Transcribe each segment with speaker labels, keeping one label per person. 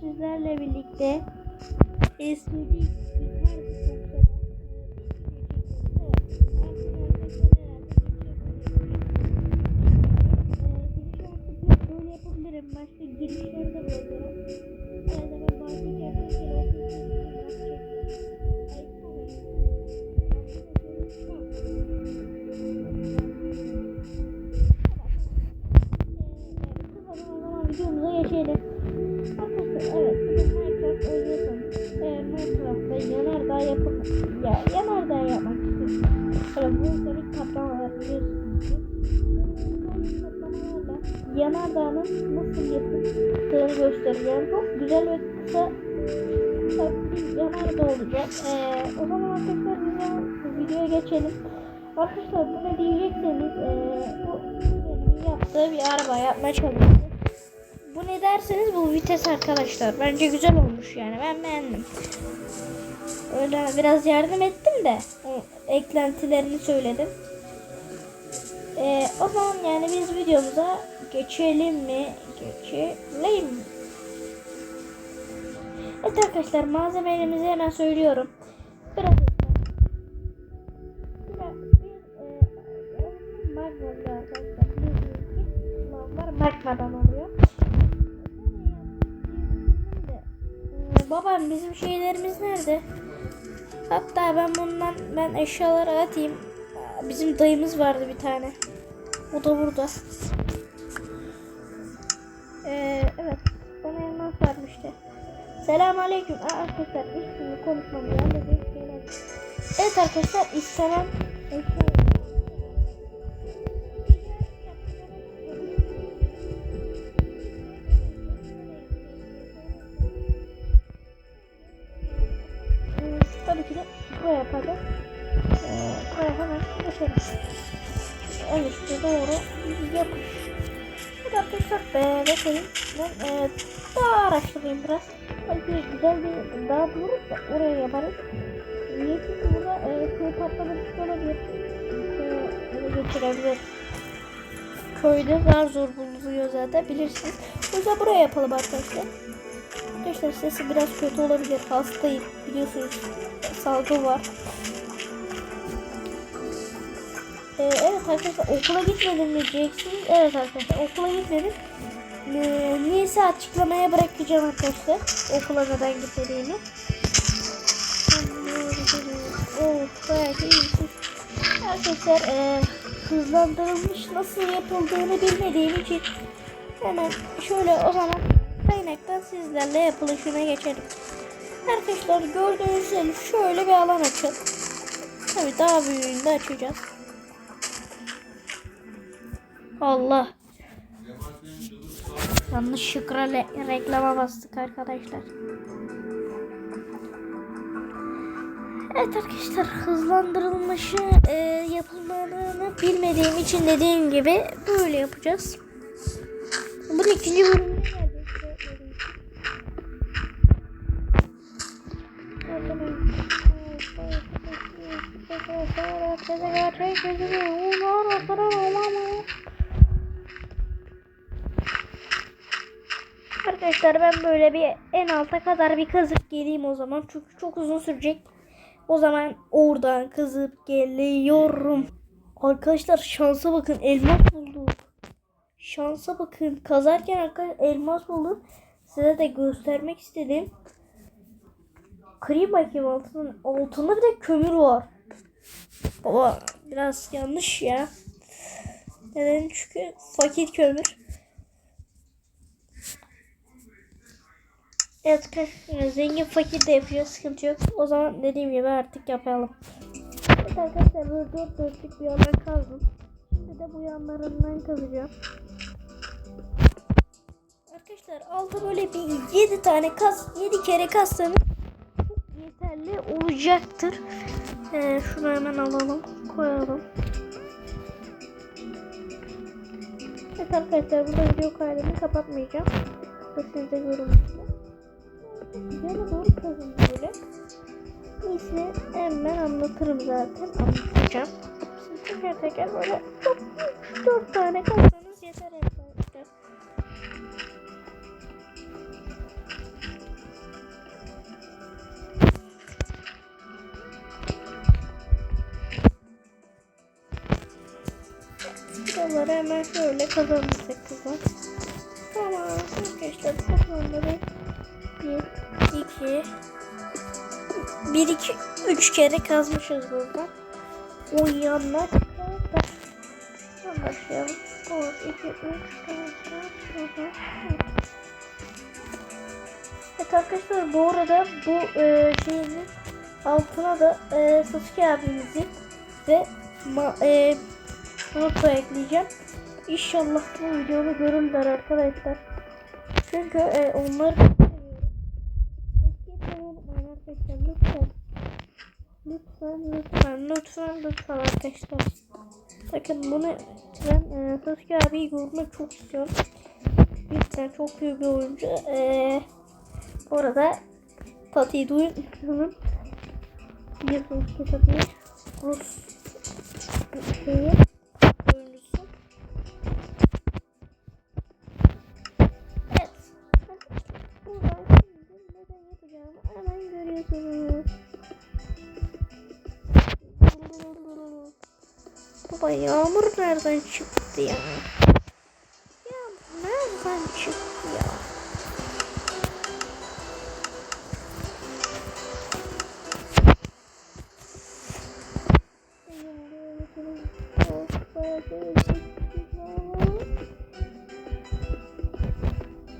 Speaker 1: sizlerle birlikte estetik bir tarz noktada böyle yapabilirim. Başka girişleri de böyle. Her zaman bazı gerçekler olacak. Ee, o zaman arkadaşlar video, videoya geçelim. Arkadaşlar bu ne diyecekseniz ee, bu yaptığı bir araba yapma çalıştı. Bu ne derseniz bu vites arkadaşlar. Bence güzel olmuş yani. Ben beğendim. Öyle biraz yardım ettim de eklentilerini söyledim. Ee, o zaman yani biz videomuza geçelim mi? Geçelim? Evet arkadaşlar malzemelerimizi hemen söylüyorum. Biraz biraz bir e, magmadan oluyor. Babam bizim şeylerimiz nerede? Hatta ben bundan ben eşyaları atayım. Bizim dayımız vardı bir tane. O da burada. Ee, evet. Bana elmas vermişti. Selam aleyküm. Aa, arkadaşlar hiç şimdi konuşmam. Bir şeyler. Evet arkadaşlar istenen. Ee, Tabii ki de buraya yapacağız. Ee, hemen geçelim. En üstte doğru yapış. Evet arkadaşlar be, bekleyin. Ben e, daha araştırayım biraz. Belki güzel bir dağ buluruz da oraya yaparız. Niye çünkü burada e, köy patlamış olabilir. Ele geçirebilir. Köyde zar zor bulunuyor zaten bilirsiniz. O yüzden buraya yapalım arkadaşlar. Arkadaşlar sesi biraz kötü olabilir. Hastayım biliyorsunuz. Salgın var. Ee, evet arkadaşlar okula gitmedim diyeceksiniz. Evet arkadaşlar okula gitmedim. Neyse açıklamaya bırakacağım arkadaşlar. Okula neden iyi. Arkadaşlar e, hızlandırılmış nasıl yapıldığını bilmediğim için hemen şöyle o zaman kaynaktan sizlerle yapılışına geçelim. Arkadaşlar gördüğünüz gibi şöyle bir alan açın. Tabi daha büyüğünü de açacağız. Allah. Yanlışlıkla re- reklama bastık arkadaşlar. Evet arkadaşlar hızlandırılmışı e, yapılmadığını bilmediğim için dediğim gibi böyle yapacağız. Bu ikinci bölümü Arkadaşlar ben böyle bir en alta kadar bir kazıp geleyim o zaman. Çünkü çok uzun sürecek. O zaman oradan kazıp geliyorum. Arkadaşlar şansa bakın elmas bulduk. Şansa bakın kazarken arkadaşlar elmas buldum. Size de göstermek istedim. Kırayım bakayım altının. Altında bir de kömür var. Baba biraz yanlış ya. Neden? Çünkü fakir kömür. Evet arkadaşlar zengin fakir de yapıyor sıkıntı yok. O zaman dediğim gibi artık yapalım. Evet arkadaşlar böyle dört dörtlük bir alan kazdım. Şimdi de bu yanlarından kazacağım. Arkadaşlar altta böyle bir 7 tane kaz 7 kere kazsanız yeterli olacaktır. Ee, şunu hemen alalım koyalım. Evet arkadaşlar burada video kaydını kapatmayacağım. Sizde görün. Böyle doğru kazın böyle. Neyse hemen anlatırım zaten. Anlatacağım. Şimdi teker teker böyle hop, dört tane kazmanız yeter arkadaşlar. Buraları hemen şöyle kazanırsak kızlar. Tamam arkadaşlar kazanları bir iki, bir, iki, üç kere kazmışız burada. O yanlar. Başlayalım. 1, 2, 3, 4, 5, 6, Evet arkadaşlar bu arada bu e, şeyin altına da e, Sasuke abimizi ve ma, e, Naruto ekleyeceğim. İnşallah bu videomu görürler arkadaşlar. Çünkü e, onları çok seviyorum. Eski unutmayın arkadaşlar lütfen. Lütfen lütfen lütfen lütfen arkadaşlar. Bakın bunu ben e, Sasuke abiyi görmek çok istiyorum. Cidden çok büyük bir oyuncu. E, bu arada duyuyorum. Biliyorsunuz ki Tati Rus şeyi yağmur nereden çıktı ya? Yağmur nereden çıktı ya?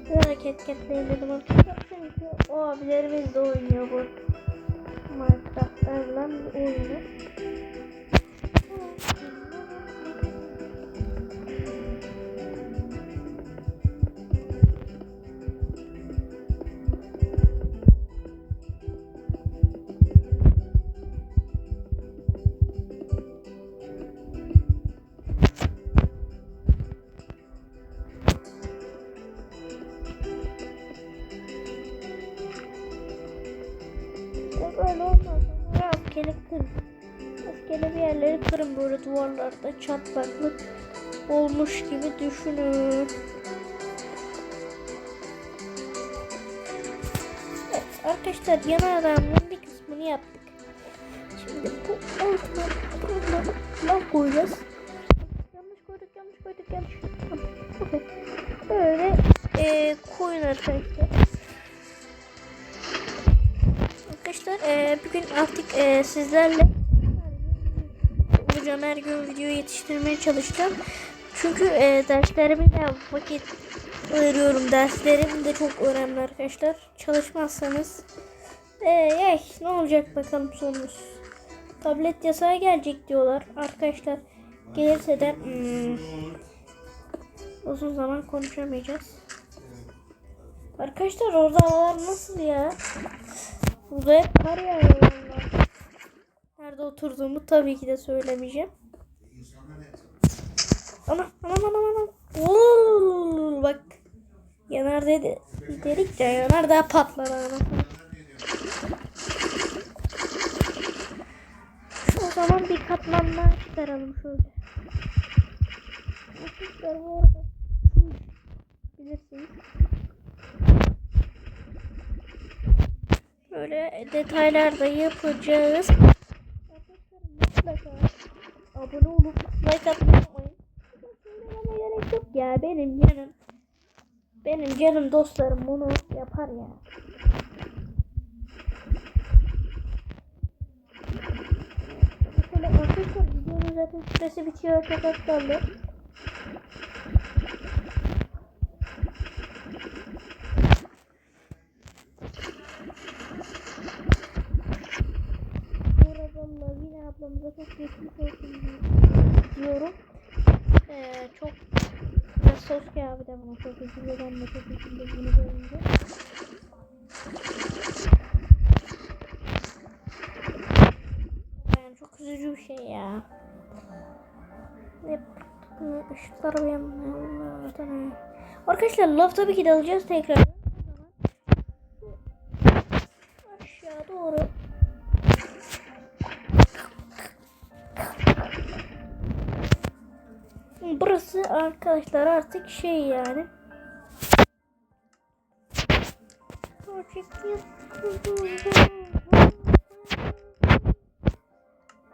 Speaker 1: Birazcık hareketleyelim arkadaşlar çünkü o abilerimiz de oynuyor bu Minecraft verilen bir oyunu. Böyle olmaz. Rastgele kırın. Rastgele bir yerleri kırın böyle duvarlarda çatlaklık olmuş gibi düşünün. Evet arkadaşlar yanardağımın bir kısmını yaptık. Şimdi bu altına lav koyacağız. Yanlış koyduk yanlış koyduk yanlış. Tamam. Okey. Böyle e, koyun arkadaşlar. Arkadaşlar eee, bugün artık eee, sizlerle olacağım her gün video yetiştirmeye çalışacağım. Çünkü eee derslerime de vakit ayırıyorum. Derslerim de çok önemli arkadaşlar. Çalışmazsanız eee eh, ne olacak bakalım sonumuz. Tablet yasağı gelecek diyorlar arkadaşlar. Gelirse de hmm, uzun zaman konuşamayacağız. Arkadaşlar orada havalar nasıl ya? Burada hep kar yağıyor. Nerede oturduğumu tabii ki de söylemeyeceğim. Ana anam anam anam. Oo, bak. Yanar dedi. Dedik de yanar daha patlar ana. O zaman bir katmanla çıkaralım şöyle. Bu arada. Bilirsiniz. Böyle detaylar da yapacağız. Mutlaka abone olup like atmayı unutmayın. Gerek yok ya benim canım. Benim canım dostlarım bunu yapar ya. Şöyle arkadaşlar videonun zaten süresi bitiyor. Çok az kaldı. Bu arada Lavina ablamıza çok geçmiş olsun diyorum. Ee, çok ya Sasuke abi de bana çok üzüldü. Ben de çok üzüldüm bunu görünce. Yani çok üzücü bir şey ya. Hep ışıklar uyanmıyor. Arkadaşlar love tabii ki de alacağız tekrar. arkadaşlar artık şey yani.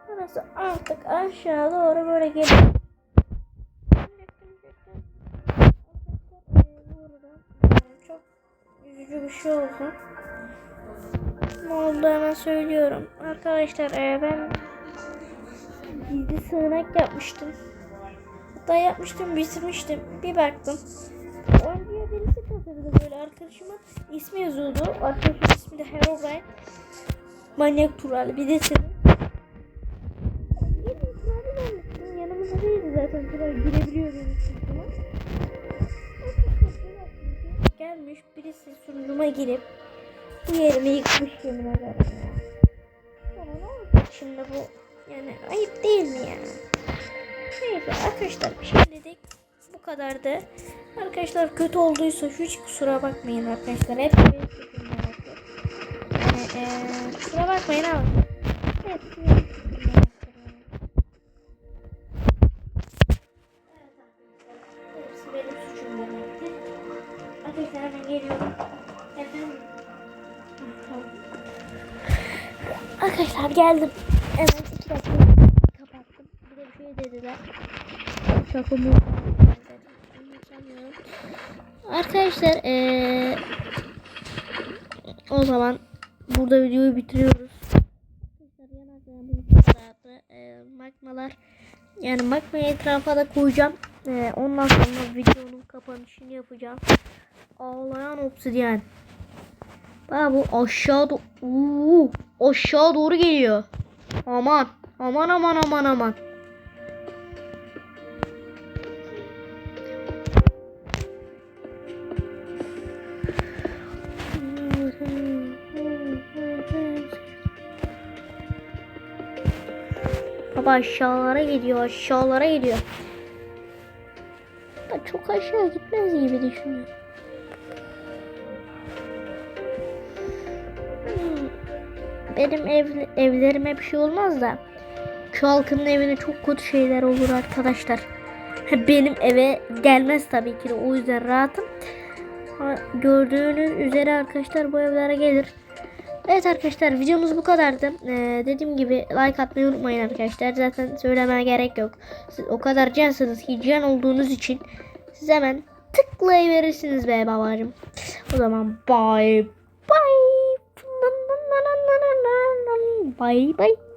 Speaker 1: Burası artık aşağı doğru böyle geliyor. Çok üzücü bir şey oldu. Ne oldu hemen söylüyorum. Arkadaşlar e, ben gizli sığınak yapmıştım. Hatta yapmıştım, bitirmiştim. Bir baktım. Oyuncuya birisi katıldı böyle arkadaşımın ismi yazıyordu. Arkadaşımın ismi de Herobrine. Manyak Tural bir de senin. Yanımızda değildi zaten. Tural girebiliyor benim. Gelmiş birisi sunucuma girip bu yerimi yıkmış yemin ederim şimdi bu? Yani ayıp değil mi ya? Neyse arkadaşlar şimdilik bu kadardı. Arkadaşlar kötü olduysa hiç kusura bakmayın arkadaşlar. Hep benim. Yani eee kusura bakmayın ama. Evet. Arkadaşlar geldim. Evet iki dakika kapattım. Bir de bir şey dediler. Şakamı Arkadaşlar eee o zaman burada videoyu bitiriyoruz. Magmalar yani magmayı etrafa da koyacağım. Eee ondan sonra videonun kapanışını yapacağım. Ağlayan obsidyen. Bak bu aşağı do Uuu, aşağı doğru geliyor. Aman. Aman aman aman aman. Baba aşağılara gidiyor, aşağılara gidiyor. Da çok aşağı gitmez gibi düşünüyorum. Hmm. Benim ev, evlerime bir şey olmaz da şu halkın evine çok kötü şeyler olur arkadaşlar. Benim eve gelmez tabii ki de o yüzden rahatım. Ha, Gördüğünüz üzere arkadaşlar bu evlere gelir. Evet arkadaşlar videomuz bu kadardı. Ee, dediğim gibi like atmayı unutmayın arkadaşlar. Zaten söylemeye gerek yok. Siz o kadar cansınız ki can olduğunuz için siz hemen tıklayıverirsiniz be babacım. O zaman bye bye. Bye bye.